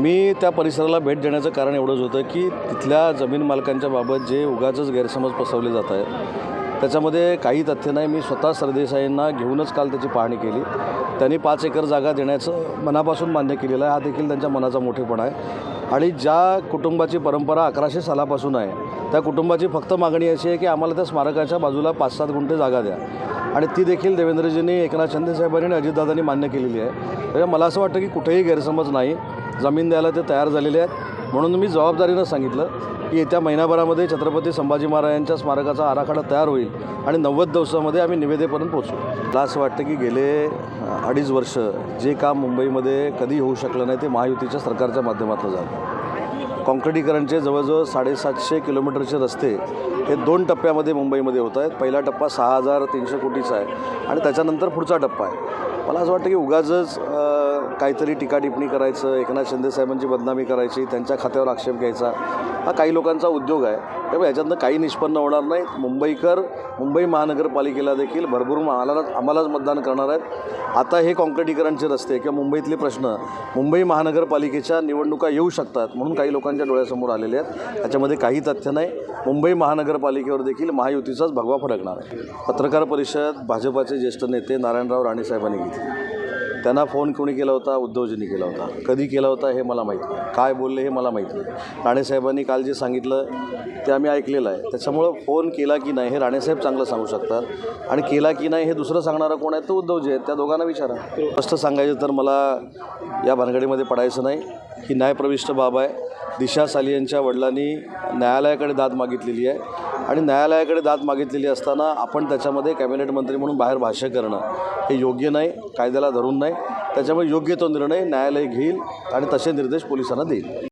मी त्या परिसराला भेट देण्याचं कारण एवढंच होतं की तिथल्या जमीन मालकांच्या बाबत जे उगाचंच गैरसमज पसरवले जात आहेत त्याच्यामध्ये काही तथ्य नाही. मी स्वतः सरदेसाईंना घेऊनच काल त्याची पाहणी केली. त्यांनी पाच एकर जागा देण्याचं मनापासून मान्य केलेलं आहे. हा देखील त्यांच्या मनाचा मोठेपणा आहे. आणि ज्या कुटुंबाची परंपरा अकराशे सालापासून आहे त्या कुटुंबाची फक्त मागणी अशी आहे की आम्हाला त्या स्मारकाच्या बाजूला पाच सात गुंठे जागा द्या. आणि ती देखील देवेंद्रजींनी एकनाथ शिंदेसाहेबांनी आणि अजितदादांनी मान्य केलेली आहे. त्यामुळे मला असं वाटतं की कुठेही गैरसमज नाही. जमीन द्यायला ते तयार झालेले आहेत. म्हणून मी जबाबदारीनं सांगितलं की येत्या महिनाभरामध्ये छत्रपती संभाजी महाराजांच्या स्मारकाचा आराखडा तयार होईल आणि नव्वद दिवसामध्ये आम्ही निवेदेपर्यंत पोचू मला असं वाटतं की गेले अडीच वर्ष जे काम मुंबईमध्ये कधी होऊ शकलं नाही ते महायुतीच्या सरकारच्या माध्यमातून झालं. काँक्रिटीकरणचे जवळजवळ साडेसातशे किलोमीटरचे रस्ते हे दोन टप्प्यामध्ये मुंबईमध्ये होत आहेत. पहिला टप्पा सहा हजार तीनशे कोटीचा आहे आणि त्याच्यानंतर पुढचा टप्पा आहे. मला असं वाटतं की उगाचच काहीतरी टीका टिप्पणी करायचं एकनाथ शिंदेसाहेबांची बदनामी करायची त्यांच्या खात्यावर आक्षेप घ्यायचा हा काही लोकांचा उद्योग आहे. त्यामुळे याच्यातनं काही निष्पन्न होणार नाही. मुंबईकर मुंबई महानगरपालिकेला देखील भरपूर आम्हाला आम्हालाच मतदान करणार आहेत. आता हे काँक्रिटीकरणचे रस्ते किंवा मुंबईतले प्रश्न मुंबई महानगरपालिकेच्या निवडणुका येऊ शकतात म्हणून काही लोकांच्या डोळ्यासमोर आलेले आहेत. त्याच्यामध्ये काही तथ्य नाही. मुंबई महानगरपालिकेवर देखील महायुतीचाच भगवा फडकणार आहे. पत्रकार परिषद भाजपाचे ज्येष्ठ नेते नारायणराव राणेसाहेबांनी घेतली. त्यांना फोन कोणी केला होता? उद्धवजींनी केला होता. कधी केला होता हे मला माहीत नाही. काय बोलले हे मला माहीत नाही. राणेसाहेबांनी काल जे सांगितलं ते आम्ही ऐकलेलं आहे. त्याच्यामुळं फोन केला की नाही हे राणेसाहेब चांगलं सांगू शकतात. आणि केला की नाही हे दुसरं सांगणारं कोण आहे? तर उद्धवजी आहेत. त्या दोघांना विचारा. स्पष्ट सांगायचं तर मला या भानगडीमध्ये पडायचं नाही. ही न्यायप्रविष्ट बाब आहे. दिशा साली यांच्या वडिलांनी न्यायालयाकडे दाद मागितलेली आहे. आणि न्यायालयाकडे दाद मागितलेली असताना आपण त्याच्यामध्ये कॅबिनेट मंत्री म्हणून बाहेर भाष्य करणं हे योग्य नाही. कायद्याला धरून नाही. त्याच्यामुळे योग्य तो निर्णय न्यायालय घेईल आणि तसे निर्देश पोलिसांना देईल.